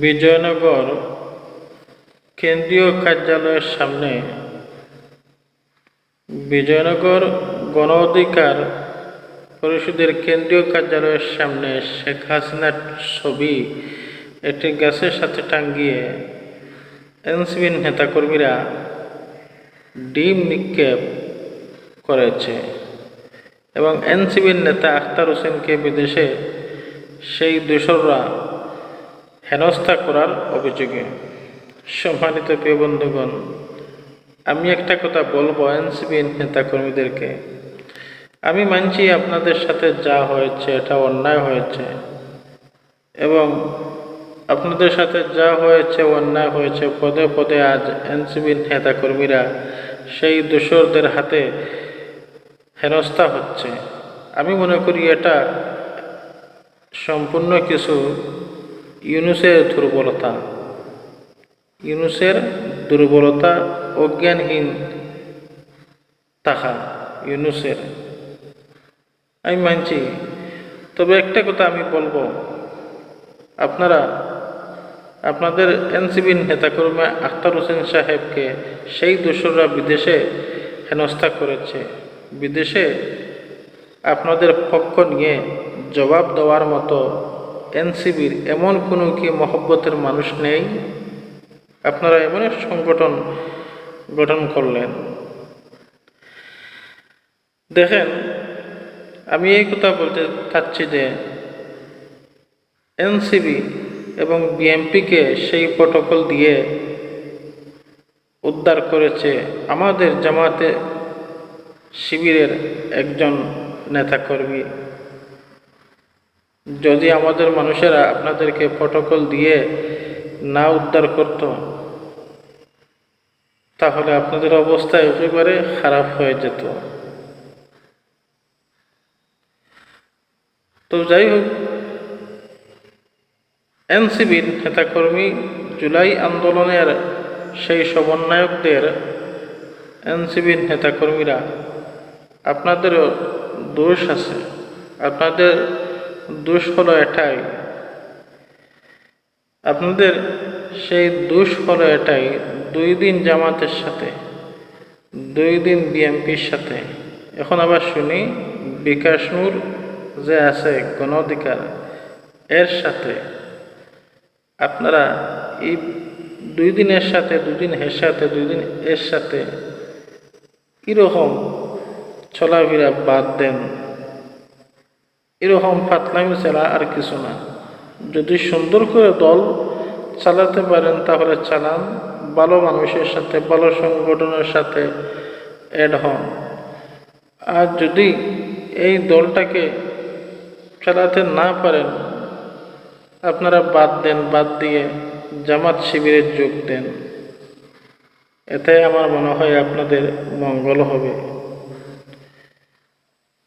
বিজয়নগর কেন্দ্রীয় কার্যালয়ের সামনে বিজয়নগর গণ অধিকার পরিষদের কেন্দ্রীয় কার্যালয়ের সামনে শেখ হাসিনার ছবি, একটি গাছের সাথে টাঙ্গিয়ে এনসিবির নেতাকর্মীরা ডিম নিক্ষেপ করেছে এবং এনসিবির নেতা আখতার হোসেনকে বিদেশে সেই দোসররা হেনস্থা করার অভিযোগে। সম্মানিত প্রিয় বন্ধুগণ, আমি একটা কথা বলব এনসিবির নেতাকর্মীদেরকে। আমি মানছি আপনাদের সাথে যা হয়েছে, এটা অন্যায় হয়েছে। এবং আপনাদের সাথে যা হয়েছে, অন্যায় হয়েছে, পদে পদে আজ এনসিবির নেতাকর্মীরা সেই দোসরদের হাতে হেনস্থা হচ্ছে। আমি মনে করি এটা সম্পূর্ণ কিছু ইউনুসের দুর্বলতা। ইউনুসের দুর্বলতা অজ্ঞানহীন থাকা ইউনুসের। আমি মানছি, তবে একটা কথা আমি বলব। আপনারা, আপনাদের এনসিবির নেতাকর্মী আখতার হোসেন সাহেবকে সেই দোসররা বিদেশে হেনস্থা করেছে। বিদেশে আপনাদের পক্ষ নিয়ে জবাব দেওয়ার মতো এনসিবির এমন কোনো কি মহব্বতের মানুষ নেই? আপনারা এমন এক সংগঠন গঠন করলেন। দেখেন, আমি এই কথা বলতে চাচ্ছি যে এনসিবি এবং বিএমপিকে সেই প্রটোকল দিয়ে উদ্ধার করেছে আমাদের জামাতে শিবিরের একজন নেতাকর্মী। যদি আমাদের মানুষেরা আপনাদেরকে প্রটোকল দিয়ে না উদ্ধার করত, তাহলে আপনাদের অবস্থা একেবারে খারাপ হয়ে যেত। তো যাই হোক, এনসিবির নেতাকর্মী জুলাই আন্দোলনের সেই সমন্বয়কদের এনসিবির নেতাকর্মীরা, আপনাদেরও দোষ আছে। আপনাদের দোষ হলো এটাই আপনাদের সেই দোষ হলো এটাই দুই দিন জামাতের সাথে, দুই দিন বিএমপির সাথে। এখন আবার শুনি, বিকাশ নূর যে আছে গণ অধিকার এর সাথে। আপনারা এই দুই দিনের সাথে দুদিন এর সাথে, দুই দিন এর সাথে কীরকম চলাফেরা বাদ দেন? এরকম ফাতলামি ছাড়া আর কিছু না। যদি সুন্দর করে দল চালাতে পারেন, তাহলে চালান। ভালো মানুষের সাথে, ভালো সংগঠনের সাথে অ্যাড হন। আর যদি এই দলটাকে চালাতে না পারেন, আপনারা বাদ দেন, বাদ দিয়ে জামাত শিবিরে যোগ দেন। এতে আমার মনে হয় আপনাদের মঙ্গল হবে।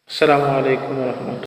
আসসালামু আলাইকুম রহমতুল্লাহ।